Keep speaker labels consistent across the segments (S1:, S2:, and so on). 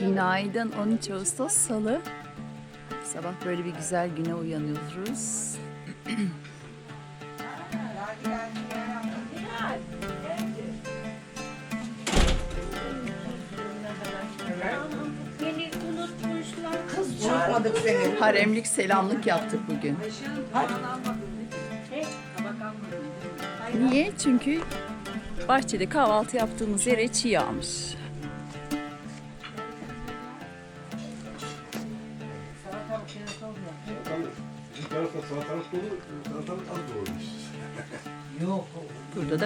S1: Günaydın 13 Ağustos Salı. Sabah böyle bir güzel güne uyanıyoruz.
S2: Beni unutmuşlar.
S1: Haremlik selamlık yaptık bugün. Niye? Çünkü bahçede kahvaltı yaptığımız yere çiğ yağmış.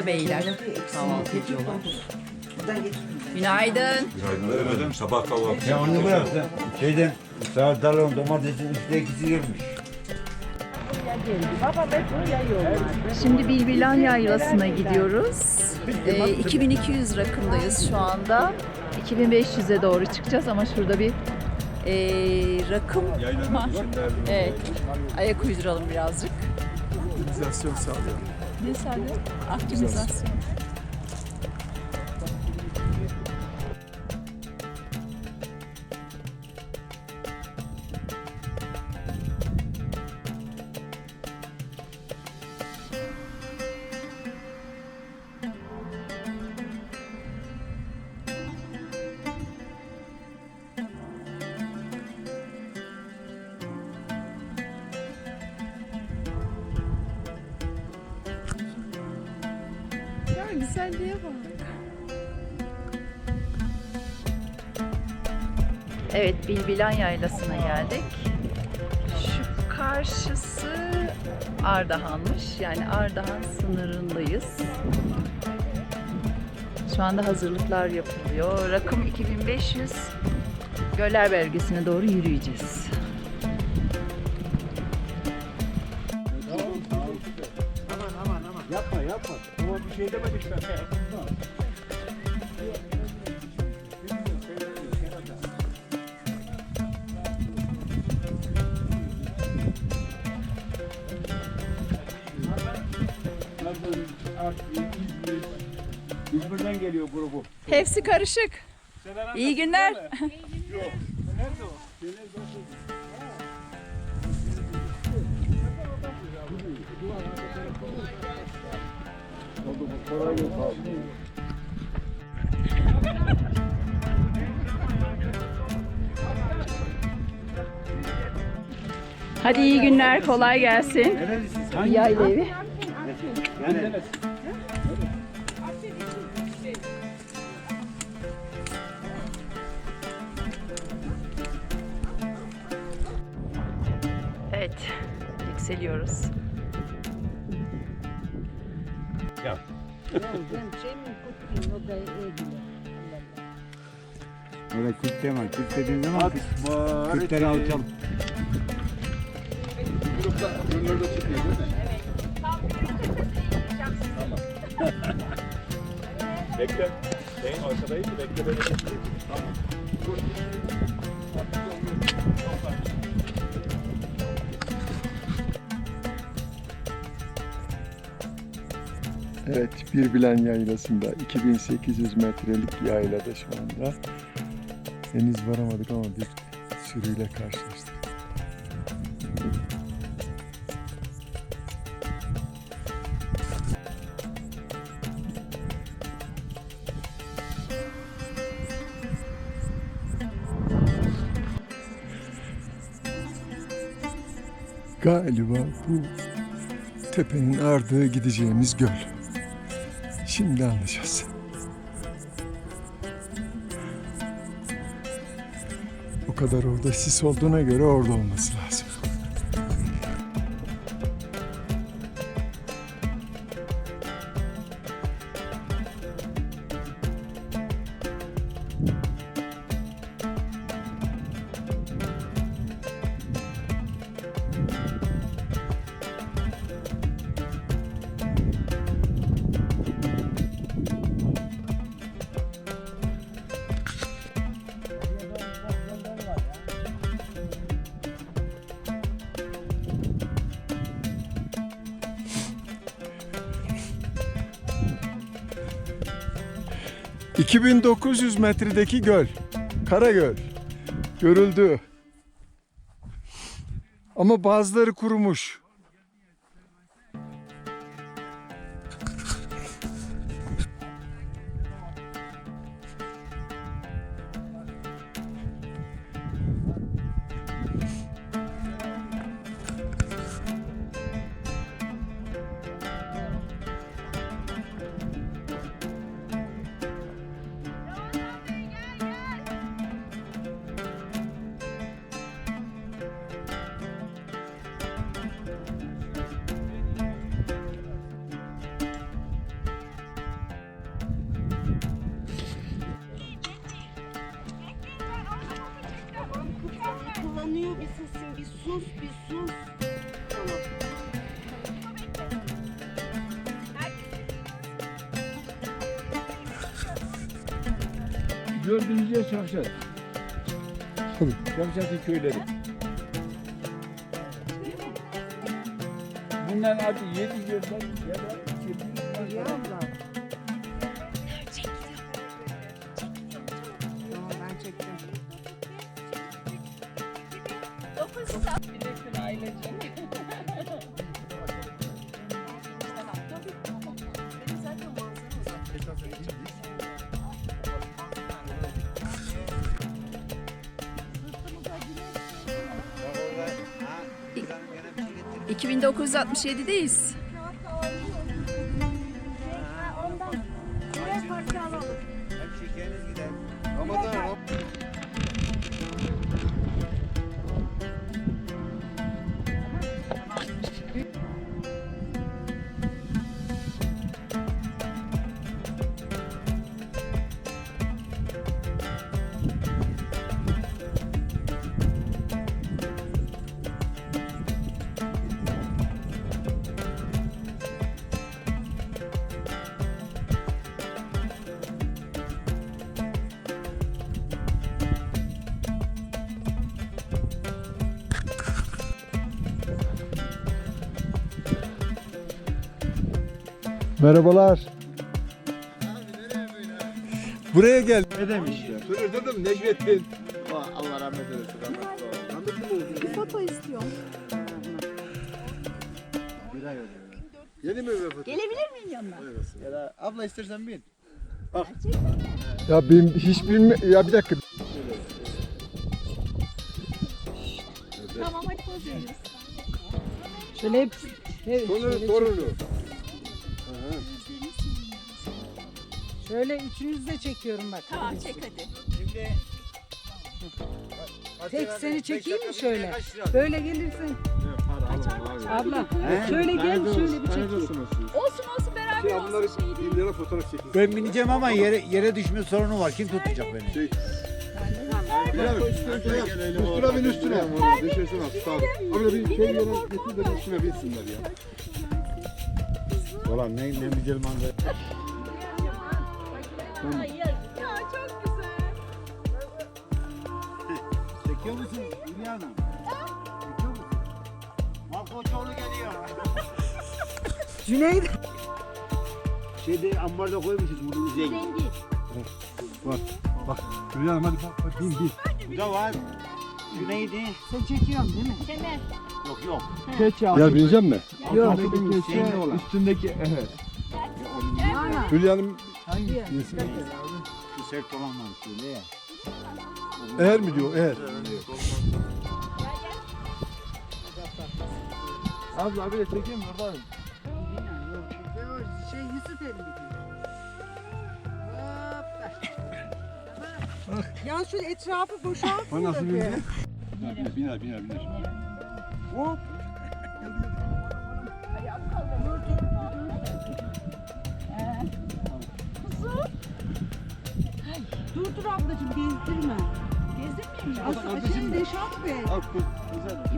S1: Beyler kahvaltı ediyorlar. Günaydın.
S3: Günaydın efendim. Sabah kahvaltısı.
S4: Ya onu bırak sen. Şeyden salatalık domatesin üstte ikisi girmiş.
S1: Şimdi Bilbilan Yaylası'na gidiyoruz. Ee, 2200 rakımdayız şu anda. 2500'e doğru çıkacağız ama şurada bir ee, rakım var. Evet. Ayak uyduralım birazcık.
S5: Optimizasyon sağlıyor.
S1: Ne sağlıyor? Optimizasyon. Güzelliğe bak. Evet, Bilbilan Yaylası'na geldik. Şu karşısı Ardahan'mış. Yani Ardahan sınırındayız. Şu anda hazırlıklar yapılıyor. Rakım 2500. Göller bölgesine doğru yürüyeceğiz.
S5: Yapma. Ama bir şey demedik ben. İzmir'den geliyor grubu.
S1: Hepsi karışık. İyi günler.
S5: Nerede o?
S1: Hadi iyi günler, kolay gelsin. Yayla evi.
S5: Yani
S1: Evet, yükseliyoruz.
S4: Öyle Kürt deme. Kürt dediğin zaman
S5: var.
S4: Kürtleri alacağım.
S3: Grupta gönüllerde çıkıyor değil mi?
S5: Bekle. En arkadayız. Bekle beni. Tamam.
S6: Evet, bir bilen yaylasında 2800 metrelik yaylada şu anda. Henüz varamadık ama bir sürüyle karşılaştık. Galiba bu tepenin ardığı gideceğimiz göl. Şimdi anlayacağız. O kadar orada sis olduğuna göre orada olması lazım. ...2900 metredeki göl. Karagöl. Görüldü. Ama bazıları kurumuş.
S2: Sus bir sus. Tamam.
S5: Gördüğünüz yer Şavşat. Şavşat'ın köyleri. Bunların adı yedi yıldan ya da sekiz yıldan.
S1: 2967'deyiz.
S6: Merhabalar. Buraya gel. Ne demiş?
S3: Söyle dedim Necmettin.
S5: Allah rahmet eylesin.
S2: Bir foto istiyorum.
S3: Yeni mi vefat?
S2: Gelebilir miyim yanına?
S5: Ya da abla istersen bin.
S6: Ya ben hiç bilme ya bir dakika.
S2: Tamam hadi poz veriyoruz.
S7: Şöyle hep
S3: Torunu, torunu.
S7: Şöyle üçünüzü de çekiyorum bak.
S2: Tamam çek hadi.
S7: Tek seni çekeyim mi şöyle? Böyle gelirsin. Abla şöyle gel şöyle bir çekeyim.
S2: Olsun olsun beraber
S3: Şey
S2: olsun şey değil.
S3: fotoğraf çekin.
S4: Ben bineceğim ama yere yere düşme sorunu var. Kim tutacak beni?
S3: Şey. Üstüne bin üstüne. Düşesin ol. Abi bir şey yana getir de üstüne binsinler ya.
S4: Ulan ne, ne güzel manzara.
S2: Ya çok güzel.
S4: Çekiyor musun Hülya Hanım? Çekiyor musun? Malkoçoğlu geliyor.
S7: Cüneyt.
S4: Şeyde ambarda koymuşuz bunu üzeye.
S2: Rengi.
S3: Hülya Hanım hadi bak bak bin bin.
S4: Bu da var. Şu neydi?
S7: Sen çekiyorsun değil mi?
S2: Kemer.
S4: Yok yok.
S5: Keç
S6: Ya bineceğim mi?
S7: Yok.
S4: Şeyde olan.
S5: Üstündeki evet.
S7: Ana.
S3: Hülya Hanım
S4: Şu sert olan var şöyle ya.
S6: Eğer mi diyor? Eğer.
S5: Abla abi de çekeyim mi oradan?
S7: Şey Yusuf elini. Ya şu etrafı boşaltın da bir.
S3: biner biner. biner.
S7: Hop. Dur dur ablacığım gezdirme.
S2: Gezdirmeyeyim mi?
S7: Asıl açın Reşat Bey.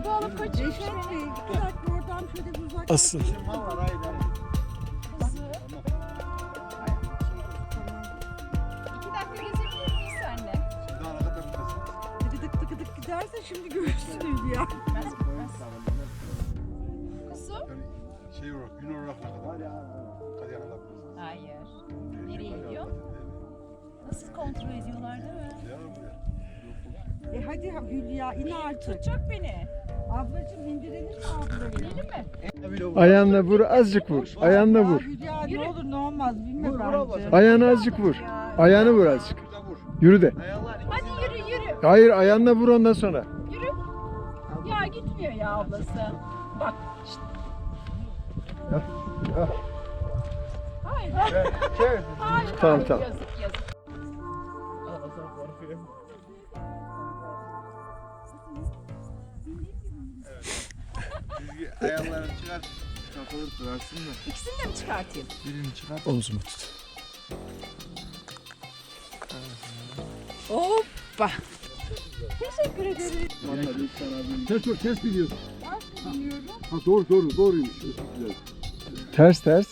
S2: İbo alıp kaçıyor.
S7: Reşat Bey iki dakika oradan şöyle bir uzak.
S6: Asıl.
S7: Şimdi görürsünüz ya.
S2: Gitmez gitmez. Kızı.
S3: Yani şey olarak, gün olarak ne kadar? Hadi yakalar.
S2: Hayır. Nereye gidiyor? Nasıl kontrol ediyorlar değil mi?
S3: Ya buraya.
S7: E hadi ha- Hülya in artık.
S2: Tutacak beni.
S7: Ablacığım indirelim mi ablayı?
S2: İnelim mi?
S6: Ayağınla vur azıcık vur. Ayağınla
S7: Ya
S6: vur.
S7: Hülya ne olur ne olmaz bilme bence.
S6: Ayağını azıcık vur. Ayağını vur azıcık. Yürü de.
S2: Hadi yürü yürü.
S6: Hayır ayağınla vur ondan sonra.
S2: Yürü. Ya gitmiyor ya ablası. Bak. Hayır. Hayır.
S6: Tamam, tamam.
S2: Yazık yazık.
S3: Ayaklarını çıkar. Takılır durarsın da.
S2: İkisini de mi çıkartayım?
S3: Birini çıkar.
S6: Omzumu tut.
S1: Hoppa.
S2: Teşekkür ederim.
S3: Dur, ters biliyorsun. Ha doğru doğru doğruymuş. Özür dilerim.
S6: Ters ters.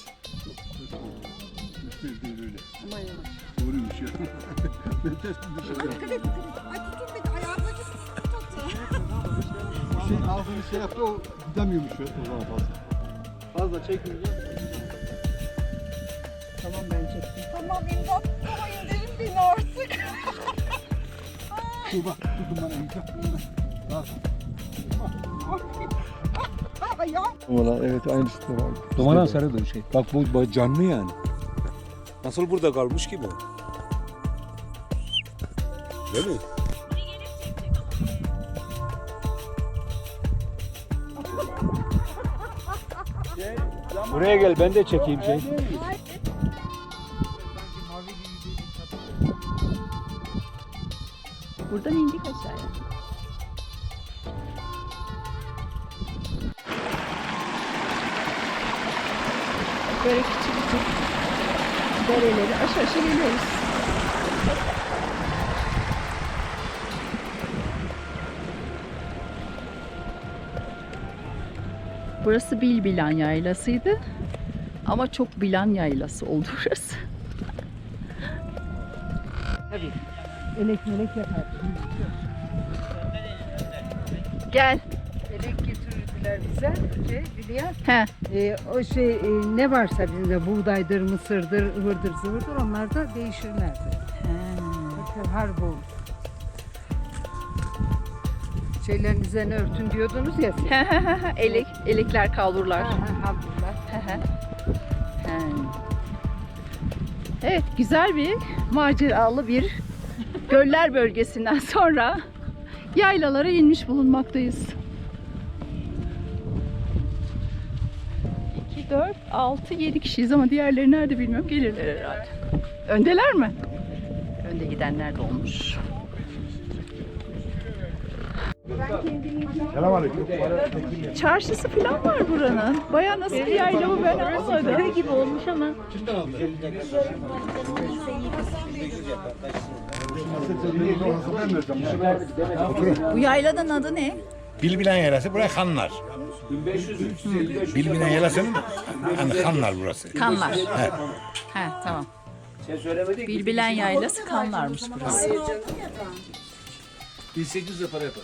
S3: Değil öyle. Doğruymuş ya. ben ters bilmişim.
S7: Dikkat et dikkat et. Ay tutun beni ay ablacığım.
S3: Bu şey ağzını şey yaptı o gidemiyormuş ya o zaman fazla. Fazla çekmeyince.
S7: Tamam ben çektim. Tamam imdat. Ama indirin beni artık.
S3: Dur bak tutun bana imkan.
S7: Ayağım.
S6: Valla evet aynısı da var.
S5: Dumanan sarı da şey. Bak bu bu canlı yani. Nasıl burada kalmış ki bu? Değil mi? Buraya gel ben de çekeyim şey.
S1: Buradan indik aşağıya. Böyle küçük küçük dereleri aşağı aşağı geliyoruz. Burası Bilbilan Yaylası'ydı. Ama çok Bilan Yaylası oldu burası.
S7: Elek melek yapar.
S1: Gel.
S7: Getirirdiler bize. Şey, Hülya.
S1: He.
S7: Ee, o şey e, ne varsa bizde buğdaydır, mısırdır, ıvırdır, zıvırdır onlar da değişirlerdi. Bakın harp olur. Şeylerin üzerine örtün diyordunuz ya siz.
S1: Elek, elekler kavurlar.
S7: Ha, ha, havlular.
S1: He. Evet, güzel bir maceralı bir göller bölgesinden sonra yaylalara inmiş bulunmaktayız. 4, 6, 7 kişiyiz ama diğerleri nerede bilmiyorum. Gelirler herhalde. Öndeler mi? Önde gidenler de olmuş. Çarşısı falan var buranın. Baya nasıl bir yayla bu ben anlamadım. Köy gibi olmuş ama. Bu yaylanın adı ne?
S8: Bilbilen Yaylası buraya Kanlar. Bilbilen Yaylası'nın hani Kanlar burası.
S1: Kanlar. He tamam. Bilbilen yaylası kanlarmış burası.
S5: 1800 para yapar.